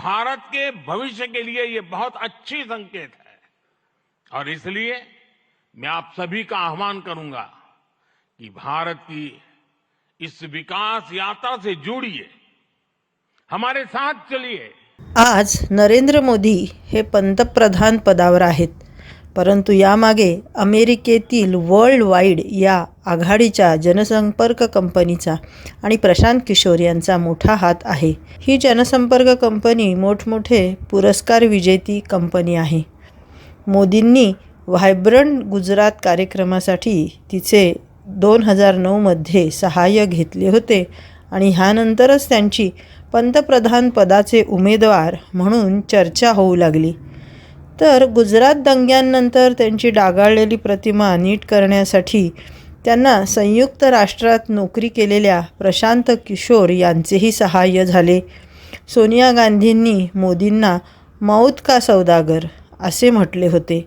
भारत के भविष्य के लिए ये बहुत अच्छी संकेत है। और इसलिए मैं आप सभी का आह्वान करूँगा कि भारत की इस विकास यात्रा से जुड़िए, हमारे साथ चलिए। आज नरेंद्र मोदी हे पंतप्रधान पदावर आहेत. परंतु यामागे अमेरिकेतील वर्ल्ड वाईड या आघाडीच्या जनसंपर्क कंपनीचा आणि प्रशांत किशोर यांचा मोठा हात आहे. ही जनसंपर्क कंपनी मोठमोठे पुरस्कार विजेती कंपनी आहे. मोदींनी व्हायब्रंट गुजरात कार्यक्रमासाठी तिचे दोन हजार नऊमध्ये सहाय्य घेतले होते आणि ह्यानंतरच त्यांची पंतप्रधान पदाचे उमेदवार म्हणून चर्चा होऊ लागली. तर गुजरात दंग्यांनंतर त्यांची डागाळलेली प्रतिमा नीट करण्यासाठी त्यांना संयुक्त राष्ट्रात नोकरी केलेल्या प्रशांत किशोर यांचेही सहाय्य झाले. सोनिया गांधींनी मोदींना मौत का सौदागर असे म्हटले होते.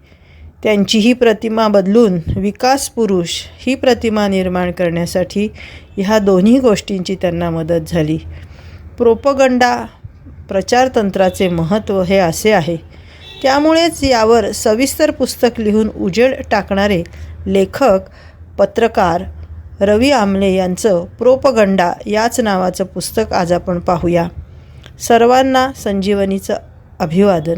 त्यांची ही प्रतिमा बदलून विकास पुरुष ही प्रतिमा निर्माण करण्यासाठी ह्या दोन्ही गोष्टींची त्यांना मदत झाली. प्रोपगंडा प्रचारतंत्राचे महत्त्व हे असे आहे. त्यामुळेच यावर सविस्तर पुस्तक लिहून उजेड टाकणारे लेखक पत्रकार रवी आमले यांचं प्रोपगंडा याच नावाचं पुस्तक आज आपण पाहूया. सर्वांना संजीवनीचं अभिवादन.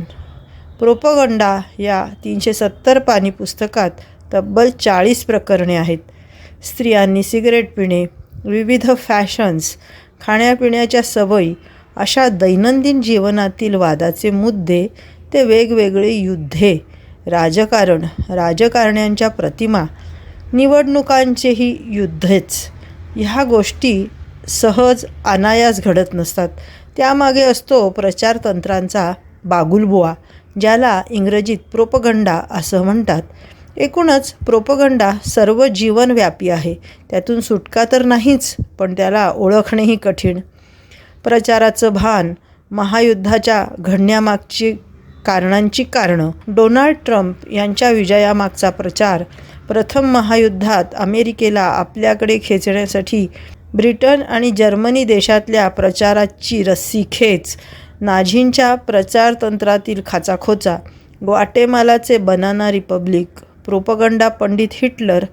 प्रोपगंडा या तीनशे सत्तर पानी पुस्तकात तब्बल चाळीस प्रकरणे आहेत. स्त्रियांनी सिगरेट पिणे विविध फॅशन्स खाण्यापिण्याच्या सवयी अशा दैनंदिन जीवनातील वादाचे मुद्दे ते वेगवेगळी युद्धे राजकारण राजकारण्यांच्या प्रतिमा निवडणुकांचेही युद्धेच. ह्या गोष्टी सहज अनायास घडत नसतात. त्यामागे असतो प्रचारतंत्रांचा बागुलबुवा ज्याला इंग्रजीत प्रोपगंडा असं म्हणतात. एकूणच प्रोपगंडा सर्व जीवनव्यापी आहे. त्यातून सुटका तर नाहीच पण त्याला ओळखणेही कठीण. प्रचाराचं भान महायुद्धाच्या घडण्यामागची कारणांची कारणं. डोनाल्ड ट्रम्प यांच्या विजयामागचा प्रचार. प्रथम महायुद्धात अमेरिकेला आपल्याकडे खेचण्यासाठी ब्रिटन आणि जर्मनी देशातल्या प्रचाराची रस्सी खेच. नाझींच्या प्रचारतंत्रातील खाचाखोचा. ग्वाटेमालाचे बनाना रिपब्लिक. प्रोपगंडा पंडित हिटलर.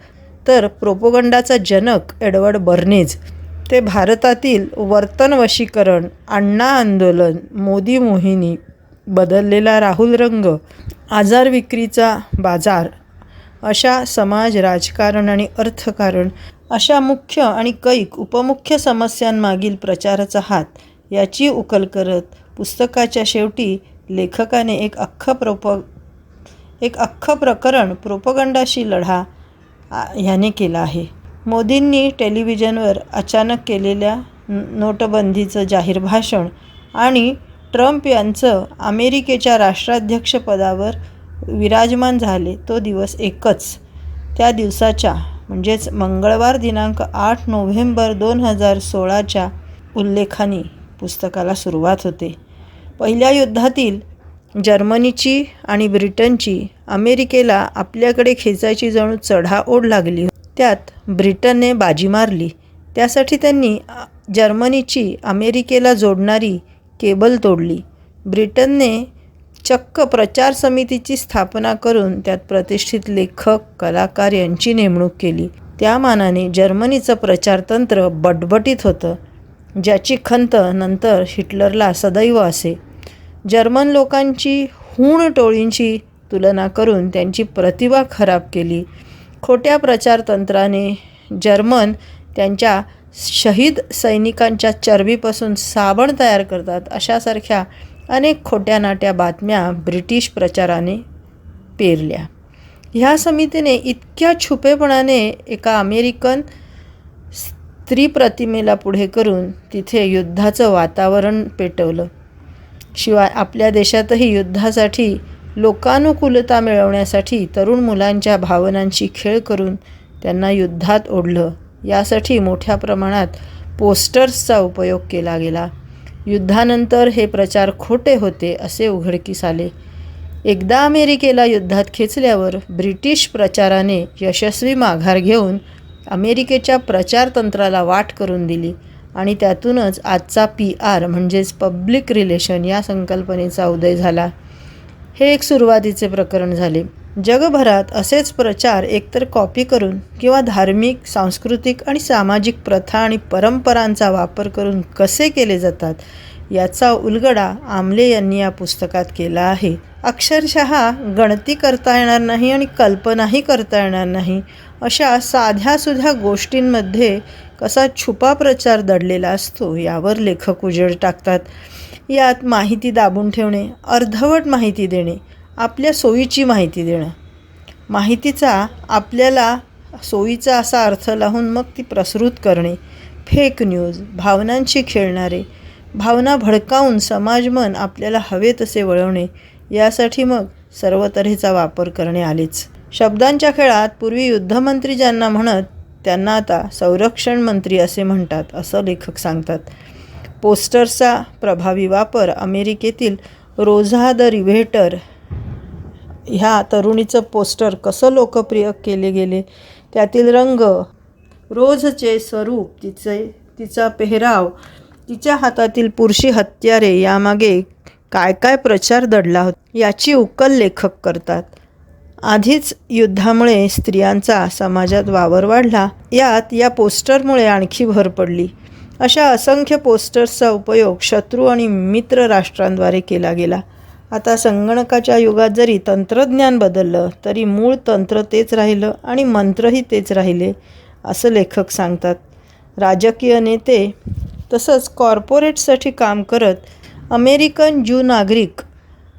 तर प्रोपगंडाचा जनक एडवर्ड बर्नेज. ते भारतातील वर्तन वशीकरण अण्णा आंदोलन मोदी मोहिनी बदललेला राहुल रंग आजार विक्रीचा बाजार अशा समाज राजकारण आणि अर्थकारण अशा मुख्य आणि कैक उपमुख्य समस्यांमागील प्रचाराचा हात याची उकल करत पुस्तकाच्या शेवटी लेखकाने एक अख्खं प्रोप एक अख्खं प्रकरण प्रोपगंडाशी लढा ह्याने केला आहे. मोदींनी टेलिव्हिजनवर अचानक केलेल्या नोटबंदीचं जाहीर भाषण आणि ट्रम्प यांचं अमेरिकेच्या राष्ट्राध्यक्षपदावर विराजमान झाले तो दिवस एकच. त्या दिवसाच्या म्हणजेच मंगळवार दिनांक आठ नोव्हेंबर दोन हजार सोळाच्या उल्लेखाने पुस्तकाला सुरुवात होते. पहिल्या युद्धातील जर्मनीची आणि ब्रिटनची अमेरिकेला आपल्याकडे खेचायची जणू चढाओढ लागली. त्यात ब्रिटनने बाजी मारली. त्यासाठी त्यांनी जर्मनीची अमेरिकेला जोडणारी केबल तोडली. ब्रिटनने चक्क प्रचार समितीची स्थापना करून त्यात प्रतिष्ठित लेखक कलाकार यांची नेमणूक केली. त्या मानाने जर्मनीचं प्रचारतंत्र बटबटीत होतं ज्याची खंत नंतर हिटलरला सदैव असे. जर्मन लोकांची हूण टोळींची तुलना करून त्यांची प्रतिभा खराब केली. खोट्या प्रचारतंत्राने जर्मन त्यांच्या शहीद सैनिकांच्या चरबीपासून साबण तयार करतात अशासारख्या अनेक खोट्या नाट्या बातम्या ब्रिटिश प्रचाराने पेरल्या. ह्या समितीने इतक्या छुपेपणाने एका अमेरिकन स्त्री प्रतिमेला पुढे करून तिथे युद्धाचं वातावरण पेटवलं. शिवाय आपल्या देशातही युद्धासाठी लोकानुकूलता मिळवण्यासाठी तरुण मुलांच्या भावनांशी खेळ करून त्यांना युद्धात ओढलं. यासाठी मोठ्या प्रमाणात पोस्टर्सचा उपयोग केला गेला. युद्धानंतर हे प्रचार खोटे होते असे उघडकीस आले. एकदा अमेरिकेला युद्धात खेचल्यावर ब्रिटिश प्रचाराने यशस्वी माघार घेऊन अमेरिकेच्या प्रचारतंत्राला वाट करून दिली आणि त्यातूनच आजचा पी आर म्हणजेच पब्लिक रिलेशन या संकल्पनेचा उदय झाला. हे एक सुरुवातीचे प्रकरण झाले. जगभरात असेच प्रचार एकतर कॉपी करून किंवा धार्मिक सांस्कृतिक आणि सामाजिक प्रथा आणि परंपरांचा वापर करून कसे केले जातात याचा उलगडा आमले यांनी या पुस्तकात केला आहे. अक्षरशः गणती करता येणार नाही आणि कल्पनाही करता येणार नाही अशा साध्यासुध्या गोष्टींमध्ये कसा छुपा प्रचार दडलेला असतो यावर लेखक उजेड टाकतात. यात माहिती दाबून ठेवणे अर्धवट माहिती देणे आपल्या सोयीची माहिती देणं. माहितीचा आपल्याला सोयीचा असा अर्थ लावून मग ती प्रसृत करणे. फेक न्यूज भावनांशी खेळणारे भावना भडकावून समाजमन आपल्याला हवे तसे वळवणे यासाठी मग सर्व तऱ्हेचा वापर करणे आलेच. शब्दांच्या खेळात पूर्वी युद्धमंत्री ज्यांना म्हणत त्यांना आता संरक्षण मंत्री असे म्हणतात असं लेखक सांगतात. पोस्टर्सचा प्रभावी वापर अमेरिकेतील रोझा द रिव्हेटर ह्या तरुणीचं पोस्टर कसं लोकप्रिय केले गेले त्यातील रंग रोजचे स्वरूप तिचे तिचा पेहराव तिच्या हातातील पुरुषी हत्यारे यामागे काय काय प्रचार दडला होता याची उकल लेखक करतात. आधीच युद्धामुळे स्त्रियांचा समाजात वावर वाढला यात या पोस्टरमुळे आणखी भर पडली. अशा असंख्य पोस्टर्सचा उपयोग शत्रू आणि मित्र राष्ट्रांद्वारे केला गेला. आता संगणकाच्या युगात जरी तंत्रज्ञान बदललं तरी मूळ तंत्र तेच राहिलं आणि मंत्रही तेच राहिले असं लेखक सांगतात. राजकीय नेते तसंच कॉर्पोरेटसाठी काम करत अमेरिकन ज्यू नागरिक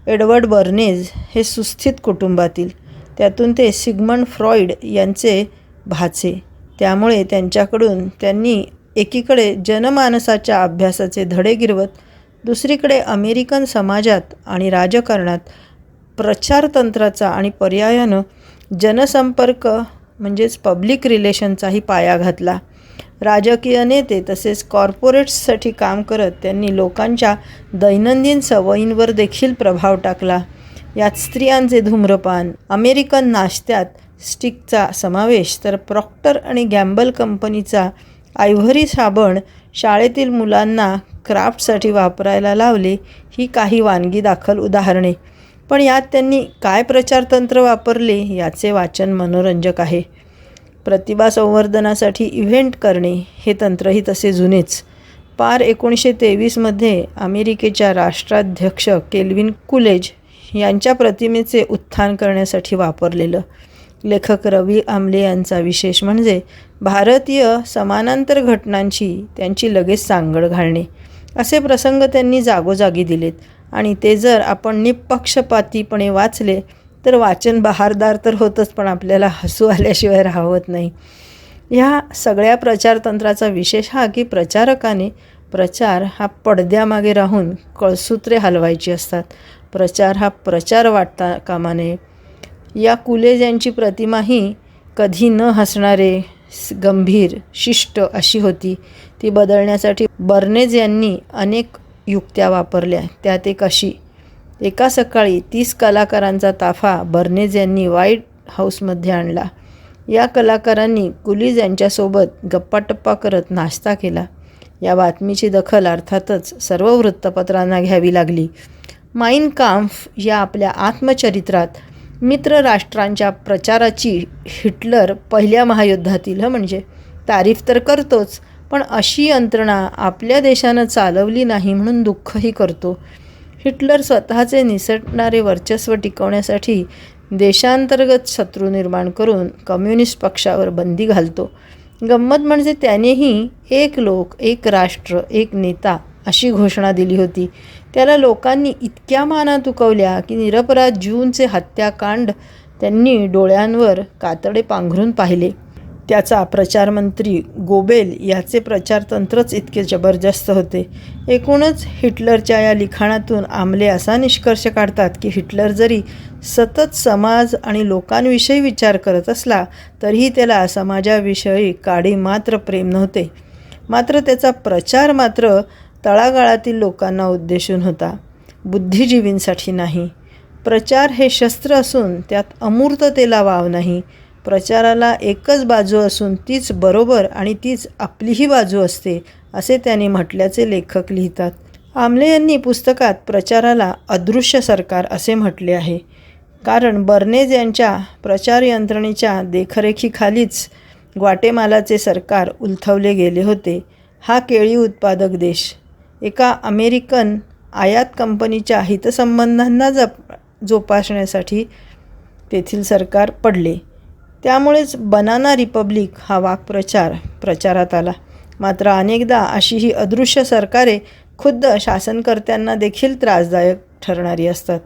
एडवर्ड बर्नेज हे सुस्थित कुटुंबातील. त्यातून ते सिगमंड फ्रॉइड यांचे भाचे. त्यामुळे त्यांच्याकडून त्यांनी एकीकडे जनमानसाच्या अभ्यासाचे धडे गिरवत दुसरीकडे अमेरिकन समाजात आणि राजकारणात प्रचारतंत्राचा आणि पर्यायानं जनसंपर्क म्हणजेच पब्लिक रिलेशनचाही पाया घातला. राजकीय नेते तसेच कॉर्पोरेट्ससाठी काम करत त्यांनी लोकांच्या दैनंदिन सवयींवर देखील प्रभाव टाकला. यात स्त्रियांचे धूम्रपान अमेरिकन नाश्त्यात स्टिकचा समावेश तर प्रॉक्टर आणि गॅम्बल कंपनीचा आयव्हरी साबण शाळेतील मुलांना क्राफ्टसाठी वापरायला लावले ही काही वानगी दाखल उदाहरणे. पण यात त्यांनी काय प्रचारतंत्र वापरले याचे वाचन मनोरंजक आहे. प्रतिभा संवर्धनासाठी इव्हेंट करणे हे तंत्रही तसे जुनेच. पार एकोणीसशे तेवीसमध्ये अमेरिकेच्या राष्ट्राध्यक्ष केल्विन कुलेज यांच्या प्रतिमेचे उत्थान करण्यासाठी वापरलेलं. लेखक रवी आमले यांचा विशेष म्हणजे भारतीय समानांतर घटनांची त्यांची लगेच सांगड घालणे. असे प्रसंग त्यांनी जागोजागी दिलेत. आणि ते जर आपण निपक्षपातीपणे वाचले तर वाचन बहारदार तर होतंच पण आपल्याला हसू आल्याशिवाय राहवत नाही. ह्या सगळ्या प्रचारतंत्राचा विशेष हा की प्रचारकाने प्रचार हा पडद्यामागे राहून कळसूत्रे हलवायची असतात. प्रचार हा प्रचार वाटता कामा नये या कुलेज यांची प्रतिमाही कधी न हसणारे गंभीर शिष्ट अशी होती. ती बदलण्यासाठी बर्नेज यांनी अनेक युक्त्या वापरल्या. त्यात एक अशी एका सकाळी तीस कलाकारांचा ताफा बर्नेज यांनी व्हाईट हाऊसमध्ये आणला. या कलाकारांनी कुलीज यांच्यासोबत गप्पाटप्पा करत नाश्ता केला. या बातमीची दखल अर्थातच सर्व वृत्तपत्रांना घ्यावी लागली. माइन काम्फ या आपल्या आत्मचरित्रात मित्र राष्ट्रांच्या प्रचाराची हिटलर पहिल्या महायुद्धातील हं म्हणजे तारीफ तर करतोच पण अशी यंत्रणा आपल्या देशानं चालवली नाही म्हणून दुःखही करतो. हिटलर स्वतःचे निसटणारे वर्चस्व टिकवण्यासाठी देशांतर्गत शत्रू निर्माण करून कम्युनिस्ट पक्षावर बंदी घालतो. गंमत म्हणजे त्यानेही एक लोक एक राष्ट्र एक नेता अशी घोषणा दिली होती. त्याला लोकांनी इतक्या माना तुकवल्या की निरपराध जूनचे हत्याकांड त्यांनी डोळ्यांवर कातडे पांघरून पाहिले. त्याचा प्रचारमंत्री गोबेल याचे प्रचारतंत्रच इतके जबरदस्त होते. एकूणच हिटलरच्या या लिखाणातून आमले असा निष्कर्ष काढतात की हिटलर जरी सतत समाज आणि लोकांविषयी विचार करत असला तरीही त्याला समाजाविषयी काडी मात्र प्रेम नव्हते. मात्र त्याचा प्रचार मात्र तळागाळातील लोकांना उद्देशून होता. बुद्धिजीवींसाठी नाही. प्रचार हे शस्त्र असून त्यात अमूर्ततेला वाव नाही. प्रचाराला एकच बाजू असून तीच बरोबर आणि तीच आपलीही बाजू असते असे त्यांनी म्हटल्याचे लेखक लिहितात. आमले यांनी पुस्तकात प्रचाराला अदृश्य सरकार असे म्हटले आहे. कारण बर्नेज यांच्या प्रचार यंत्रणेच्या देखरेखीखालीच ग्वाटेमालाचे सरकार उलथवले गेले होते. हा केळी उत्पादक देश एका अमेरिकन आयात कंपनीच्या हितसंबंधांना जप जोपासण्यासाठी तेथील सरकार पडले. त्यामुळेच बनाना रिपब्लिक हा वाक्प्रचार प्रचारात आला. मात्र अनेकदा अशी ही अदृश्य सरकारे खुद्द शासनकर्त्यांना देखील त्रासदायक ठरणारी असतात.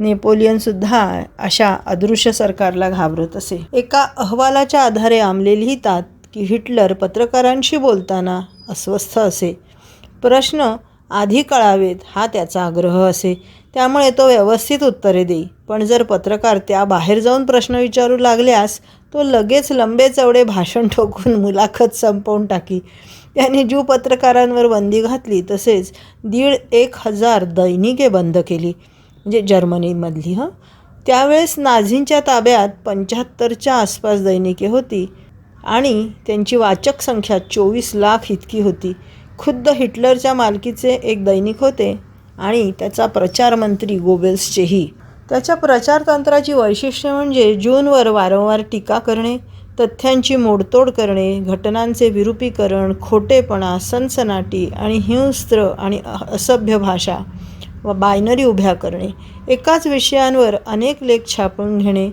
नेपोलियनसुद्धा अशा अदृश्य सरकारला घाबरत असे. एका अहवालाच्या आधारे आमले लिहितात की हिटलर पत्रकारांशी बोलताना अस्वस्थ असे. प्रश्न आधी कळावेत हा त्याचा आग्रह असे. त्यामुळे तो व्यवस्थित उत्तरे देई. पण जर पत्रकार त्या बाहेर जाऊन प्रश्न विचारू लागल्यास तो लगेच लंबे चवडे भाषण ठोकून मुलाखत संपवून टाकी. त्याने ज्यू पत्रकारांवर बंदी घातली तसेच दीड एक हजार दैनिके बंद केली. म्हणजे जर्मनीमधली हं? त्यावेळेस नाझींच्या ताब्यात पंच्याहत्तरच्या आसपास दैनिके होती आणि त्यांची वाचक संख्या चोवीस लाख इतकी होती. खुद्द हिटलरच्या मालकीचे एक दैनिक होते आणि त्याचा प्रचारमंत्री गोबेल्सचेही. त्याच्या प्रचारतंत्राची वैशिष्ट्य म्हणजे जूनवर वारंवार टीका करणे तथ्यांची मोडतोड करणे घटनांचे विरूपीकरण खोटेपणा सनसनाटी आणि हिंस्त्र आणि असभ्य भाषा व बायनरी उभ्या करणे. एकाच विषयांवर अनेक लेख छापून घेणे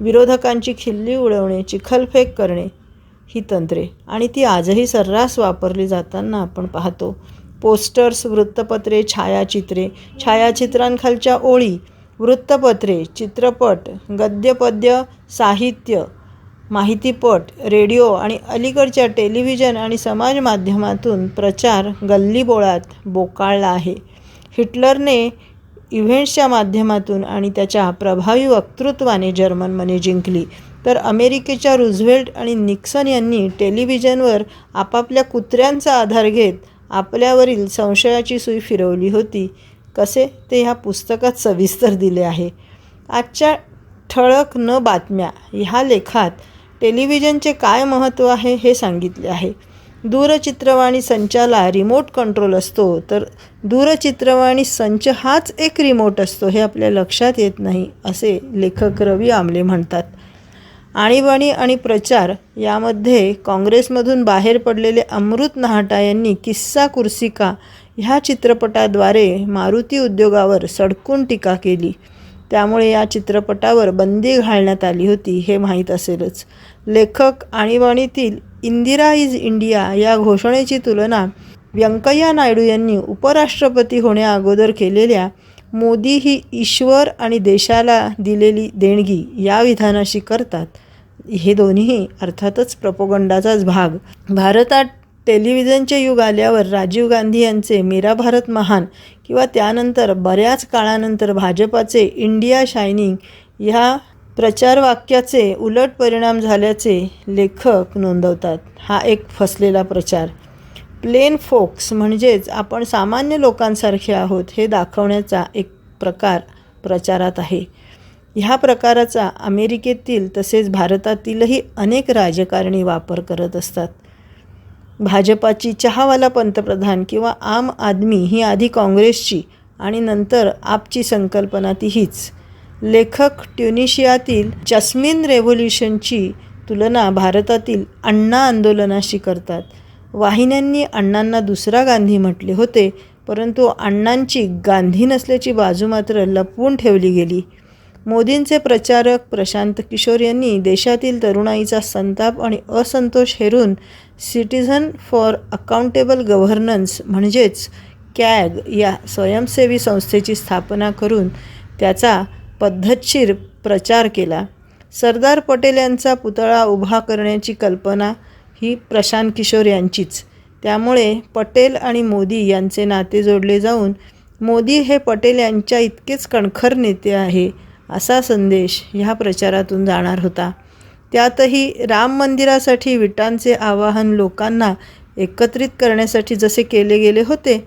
विरोधकांची खिल्ली उडवणे चिखलफेक करणे. ही तंत्रे. आणि ती आजही सर्रास वापरली जाताना आपण पाहतो. पोस्टर्स वृत्तपत्रे छायाचित्रे छायाचित्रांखालच्या ओळी वृत्तपत्रे चित्रपट गद्यपद्य साहित्य माहितीपट रेडिओ आणि अलीकडच्या टेलिव्हिजन आणि समाज माध्यमातून प्रचार गल्लीबोळात बोकाळला आहे. हिटलरने इव्हेंट्सच्या माध्यमातून आणि त्याच्या प्रभावी वक्तृत्वाने जर्मन मने जिंकली. तर अमेरिकेच्या रुझवेल्ट आणि निक्सन यांनी टेलिव्हिजनवर आपापल्या कुत्र्यांचा आधार घेत आपल्यावरील संशयाची सुई फिरवली होती. कसे? ते ह्या पुस्तकात सविस्तर दिले आहे. आजच्या ठळक न बातम्या ह्या लेखात टेलिव्हिजनचे काय महत्त्व आहे हे सांगितले आहे. दूरचित्रवाणी संचाला रिमोट कंट्रोल असतो तर दूरचित्रवाणी संच हाच एक रिमोट असतो हे आपल्या लक्षात येत नाही असे लेखक रवी आमले म्हणतात. आणीबाणी आणि प्रचार यामध्ये काँग्रेसमधून बाहेर पडलेले अमृत नाहटा यांनी किस्सा कुर्सिका ह्या चित्रपटाद्वारे मारुती उद्योगावर सडकून टीका केली. त्यामुळे या चित्रपटावर बंदी घालण्यात आली होती हे माहीत असेलच. लेखक आणीबाणीतील इंदिरा इज इंडिया या घोषणेची तुलना व्यंकय्या नायडू यांनी उपराष्ट्रपती होण्याअगोदर केलेल्या मोदी ही ईश्वर आणि देशाला दिलेली देणगी या विधानाशी करतात. हे दोन्ही अर्थातच प्रपोगंडाचाच भाग. भारतात टेलिव्हिजनचे युग आल्यावर राजीव गांधी यांचे मेरा भारत महान किंवा त्यानंतर बऱ्याच काळानंतर भाजपाचे इंडिया शायनिंग ह्या प्रचारवाक्याचे उलट परिणाम झाल्याचे लेखक नोंदवतात. हा एक फसलेला प्रचार. प्लेन फोक्स म्हणजेच आपण सामान्य लोकांसारखे आहोत हे दाखवण्याचा एक प्रकार प्रचारात आहे. ह्या प्रकाराचा अमेरिकेतील तसेच भारतातीलही अनेक राजकारणी वापर करत असतात. भाजपाची चहावाला पंतप्रधान किंवा आम आदमी ही आधी काँग्रेसची आणि नंतर आपची संकल्पना ती हीच लेखक ट्युनिशियातील जस्मिन रेव्होल्युशनची तुलना भारतातील अण्णा आंदोलनाशी करतात. वाहिन्यांनी अण्णांना दुसरा गांधी म्हटले होते परंतु अण्णांची गांधी नसल्याची बाजू मात्र लपवून ठेवली गेली. मोदींचे प्रचारक प्रशांत किशोर यांनी देशातील तरुणाईचा संताप आणि असंतोष हेरून सिटिझन फॉर अकाउंटेबल गव्हर्नन्स म्हणजेच कॅग या स्वयंसेवी संस्थेची स्थापना करून त्याचा पद्धतशीर प्रचार केला. सरदार पटेल यांचा पुतळा उभा करण्याची कल्पना ही प्रशांत किशोर यांचीच. त्यामुळे पटेल आणि मोदी यांचे नाते जोडले जाऊन मोदी हे पटेल यांच्या इतकेच कणखर नेते आहे असा संदेश ह्या प्रचारातून जाणार होता. त्यातही राम मंदिरासाठी विटांचे आवाहन लोकांना एकत्रित करण्यासाठी जसे केले गेले होते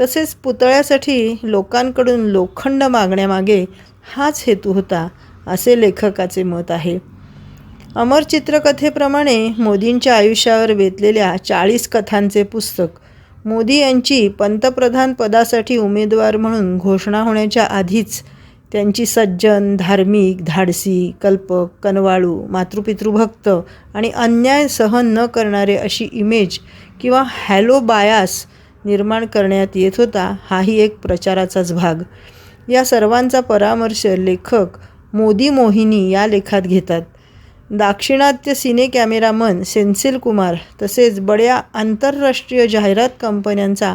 तसेच पुतळ्यासाठी लोकांकडून लोखंड मागण्यामागे हाच हेतू होता असे लेखकाचे मत आहे. अमर चित्रकथेप्रमाणे मोदींच्या आयुष्यावर बेतलेल्या चाळीस कथांचे पुस्तक. मोदी यांची पंतप्रधान पदासाठी उमेदवार म्हणून घोषणा होण्याच्या आधीच त्यांची सज्जन धार्मिक धाडसी कल्पक कनवाळू मातृपितृभक्त आणि अन्याय सहन न करणारे अशी इमेज किंवा हॅलो बायास निर्माण करण्यात येत होता हाही एक प्रचाराचाच भाग. या सर्वांचा परामर्श लेखक मोदी मोहिनी या लेखात घेतात. दाक्षिणात्य सिने कॅमेरामन सेन्सिल कुमार तसेच बड्या आंतरराष्ट्रीय जाहिरात कंपन्यांचा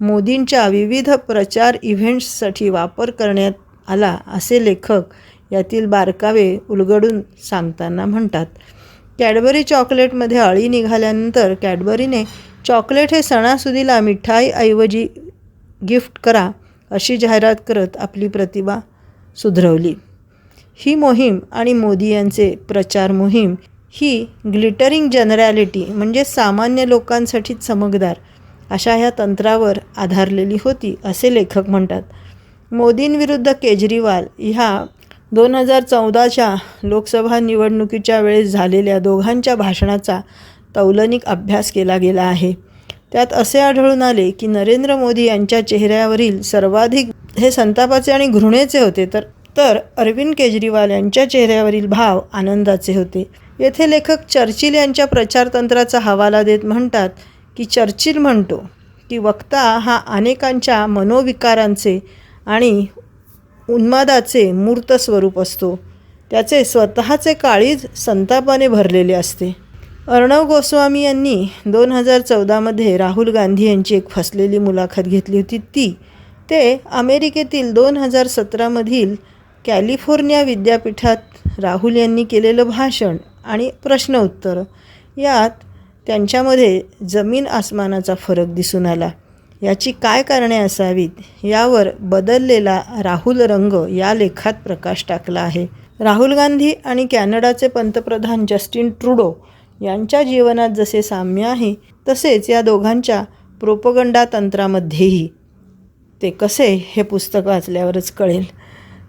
मोदींच्या विविध प्रचार इव्हेंट्ससाठी वापर करण्यात आला असे लेखक यातील बारकावे उलगडून सांगताना म्हणतात. कॅडबरी चॉकलेटमध्ये अळी निघाल्यानंतर कॅडबरीने चॉकलेट हे सणासुदीला मिठाईऐवजी गिफ्ट करा अशी जाहिरात करत आपली प्रतिभा सुधरवली. ही मोहीम आणि मोदी यांचे प्रचार मोहीम ही ग्लिटरिंग जनरॅलिटी म्हणजे सामान्य लोकांसाठी चमकदार अशा ह्या तंत्रावर आधारलेली होती असे लेखक म्हणतात. मोदींविरुद्ध केजरीवाल ह्या दोन हजार चौदाच्या लोकसभा निवडणुकीच्या वेळेस झालेल्या दोघांच्या भाषणाचा तौलनिक अभ्यास केला गेला आहे. त्यात असे आढळून आले की नरेंद्र मोदी यांच्या चेहऱ्यावरील सर्वाधिक हे संतापाचे आणि घृणेचे होते तर तर अरविंद केजरीवाल यांच्या चेहऱ्यावरील भाव आनंदाचे होते. येथे लेखक चर्चिल यांच्या प्रचारतंत्राचा हवाला देत म्हणतात की चर्चिल म्हणतो की वक्ता हा अनेकांच्या मनोविकारांचे आणि उन्मादाचे मूर्त स्वरूप असतो. त्याचे स्वतःचे काळीज संतापाने भरलेले असते. अर्णव गोस्वामी यांनी दोन हजार चौदामध्ये राहुल गांधी यांची एक फसलेली मुलाखत घेतली होती. ती ते अमेरिकेतील दोन हजार सतरामधील कॅलिफोर्निया विद्यापीठात राहुल यांनी केलेलं भाषण आणि प्रश्न उत्तर यात त्यांच्यामध्ये जमीन आसमानाचा फरक दिसून आला. याची काय कारणे असावीत यावर बदललेला राहुल रंग या लेखात प्रकाश टाकला आहे. राहुल गांधी आणि कॅनडाचे पंतप्रधान जस्टिन ट्रुडो यांच्या जीवनात जसे साम्य आहे तसेच या दोघांच्या प्रोपगंडा तंत्रामध्येही ते कसे हे पुस्तक वाचल्यावरच कळेल.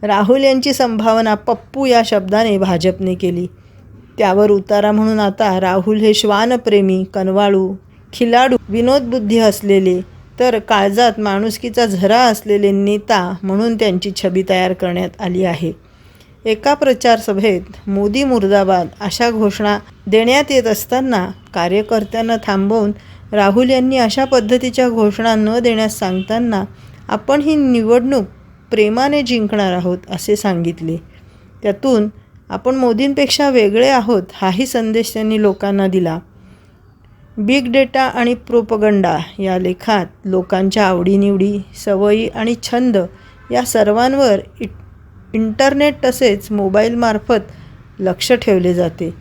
राहुल यांची संभावना पप्पू या शब्दाने भाजपने केली. त्यावर उतारा म्हणून आता राहुल हे श्वानप्रेमी कनवाळू खिलाडू विनोदबुद्धी असलेले तर काळजात माणुसकीचा झरा असलेले नेता म्हणून त्यांची छबी तयार करण्यात आली आहे. एका प्रचार सभेत मोदी मुर्दाबाद अशा घोषणा देण्यात येत असताना कार्यकर्त्यांना थांबवून राहुल यांनी अशा पद्धतीच्या घोषणा न देण्यास सांगताना आपण ही निवडणूक प्रेमाने जिंकणार आहोत असे सांगितले. त्यातून आपण मोदींपेक्षा वेगळे आहोत हाही संदेश त्यांनी लोकांना दिला. बिग डेटा आणि प्रोपगंडा या लेखात लोकांच्या आवडीनिवडी सवयी आणि छंद या सर्वांवर इ इंटरनेट तसेच मोबाईलमार्फत लक्ष ठेवले जाते.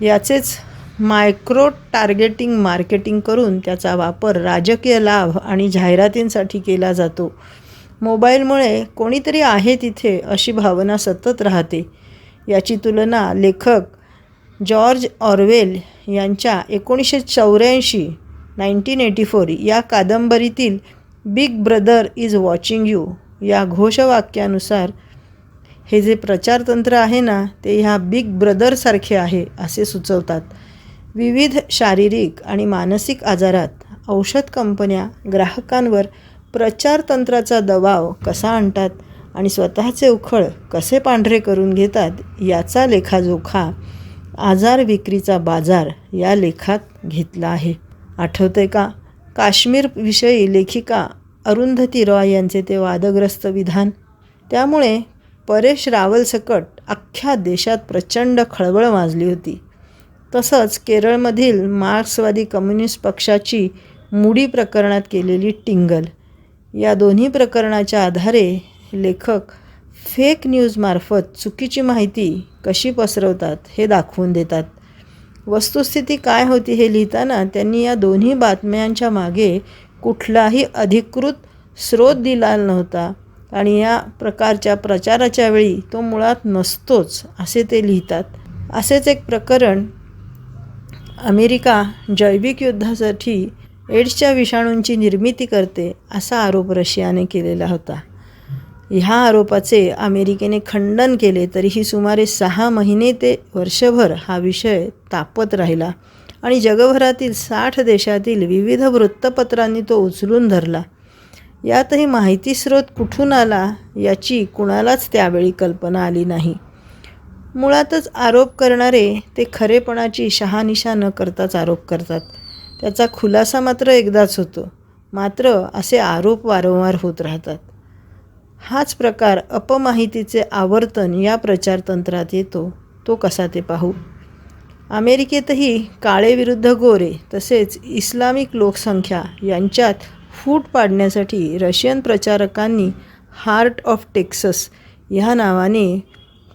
याचेच मायक्रो टार्गेटिंग मार्केटिंग करून त्याचा वापर राजकीय लाभ आणि जाहिरातींसाठी केला जातो. मोबाईलमुळे कोणीतरी आहे तिथे अशी भावना सतत राहते. याची तुलना लेखक जॉर्ज ऑरवेल यांच्या एकोणीसशे चौऱ्याऐंशी नाईन्टीन एटी फोर या कादंबरीतील big brother is watching you या घोषवाक्यानुसार हे जे प्रचारतंत्र आहे ना ते ह्या बिग ब्रदरसारखे आहे असे सुचवतात. विविध शारीरिक आणि मानसिक आजारात औषध कंपन्या ग्राहकांवर प्रचारतंत्राचा दबाव कसा आणतात आणि स्वतःचे उखळ कसे पांढरे करून घेतात याचा लेखाजोखा आजार विक्रीचा बाजार या लेखात घेतला आहे. आठवते का? काश्मीरविषयी लेखिका अरुंधती रॉय यांचे ते वादग्रस्त विधान. त्यामुळे परेश रावलसकट अख्ख्या देशात प्रचंड खळबळ माजली होती. तसंच केरळमधील मार्क्सवादी कम्युनिस्ट पक्षाची मुडी प्रकरणात केलेली टिंगल. या दोन्ही प्रकरणाच्या आधारे लेखक फेक न्यूजमार्फत चुकीची माहिती कशी पसरवतात हे दाखवून देतात. वस्तुस्थिती काय होती हे लिहिताना त्यांनी या दोन्ही बातम्यांच्या मागे कुठलाही अधिकृत स्रोत दिला नव्हता आणि या प्रकारच्या प्रचाराच्या वेळी तो मुळात नसतोच असे ते लिहितात. असेच एक प्रकरण अमेरिका जैविक युद्धासाठी एड्सच्या विषाणूंची निर्मिती करते असा आरोप रशियाने केलेला होता. ह्या आरोपाचे अमेरिकेने खंडन केले तरीही सुमारे सहा महिने ते वर्षभर हा विषय तापत राहिला आणि जगभरातील साठ देशातील विविध वृत्तपत्रांनी तो उचलून धरला. यातही माहिती स्रोत कुठून आला याची कुणालाच त्यावेळी कल्पना आली नाही. मुळातच आरोप करणारे ते खरेपणाची शहानिशा न करताच आरोप करतात. त्याचा खुलासा मात्र एकदाच होतो. मात्र असे आरोप वारंवार होत राहतात. हाच प्रकार अपमाहितीचे आवर्तन या प्रचारतंत्रात येतो. तो कसा ते पाहू? अमेरिकेतही काळे विरुद्ध गोरे तसेच इस्लामिक लोकसंख्या यांच्यात फूट पाडण्यासाठी रशियन प्रचारकांनी हार्ट ऑफ टेक्सस ह्या नावाने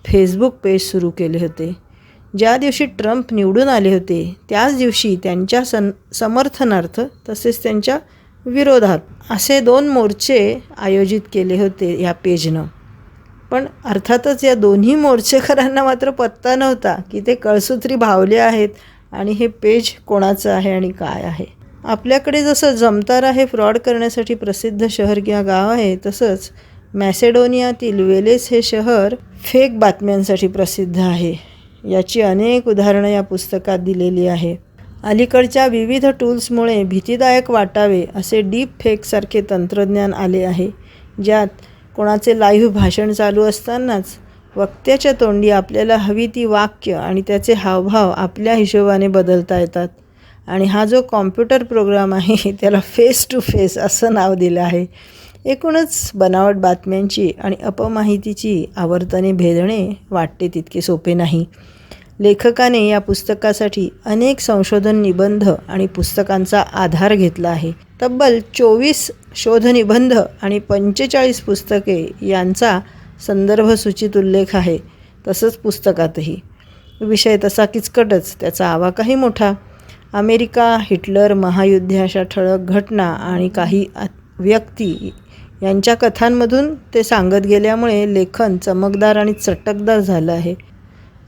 फेसबुक पेज सुरू केले होते. ज्या दिवशी ट्रम्प निवडून आले होते त्याच दिवशी त्यांच्या सन समर्थनार्थ तसेच त्यांच्या विरोधात असे दोन मोर्चे आयोजित केले होते या पेजनं. पण अर्थातच या दोन्ही मोर्चेकरांना मात्र पत्ता नव्हता की ते कळसूत्री भावले आहेत आणि हे पेज कोणाचं आहे आणि काय आहे. आपल्याकडे जसं जमतारा हे फ्रॉड करण्यासाठी प्रसिद्ध शहर किंवा गाव आहे तसंच मॅसेडोनियातील वेलेस हे शहर फेक बातम्यांसाठी प्रसिद्ध आहे. याची अनेक उदाहरणं या पुस्तकात दिलेली आहे. अलीकडच्या विविध टूल्समुळे भीतीदायक वाटावे असे डीप फेकसारखे तंत्रज्ञान आले आहे ज्यात कोणाचे लाईव्ह भाषण चालू असतानाच वक्त्याच्या तोंडी आपल्याला हवी ती वाक्य आणि त्याचे हावभाव आपल्या हिशोबाने बदलता येतात. आणि हा जो कॉम्प्युटर प्रोग्राम आहे त्याला फेस टू फेस असं नाव दिलं आहे. एकूणच बनावट बातम्यांची आणि अपमाहितीची आवर्तने भेदणे वाटते तितके सोपे नाही. लेखकाने या पुस्तकासाठी अनेक संशोधन निबंध आणि पुस्तकांचा आधार घेतला आहे. तब्बल चोवीस शोधनिबंध आणि पंचेचाळीस पुस्तके यांचा संदर्भ सूचित उल्लेख आहे तसंच पुस्तकातही. विषय तसा किचकटच त्याचा आवाकाही मोठा. अमेरिका हिटलर महायुद्ध अशा ठळक घटना आणि काही व्यक्ती यांच्या कथांमधून ते सांगत गेल्यामुळे लेखन चमकदार आणि चटकदार झालं आहे.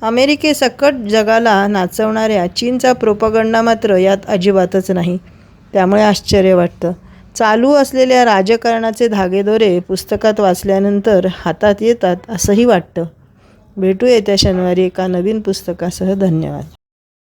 अमेरिकेसकट जगाला नाचवणाऱ्या चीनचा प्रोपगंडा मात्र यात अजिबातच नाही. त्यामुळे आश्चर्य वाटतं. चालू असलेल्या राजकारणाचे धागेदोरे पुस्तकात वाचल्यानंतर हातात येतात असंही वाटतं. भेटू येत्या शनिवारी एका नवीन पुस्तकासह. धन्यवाद.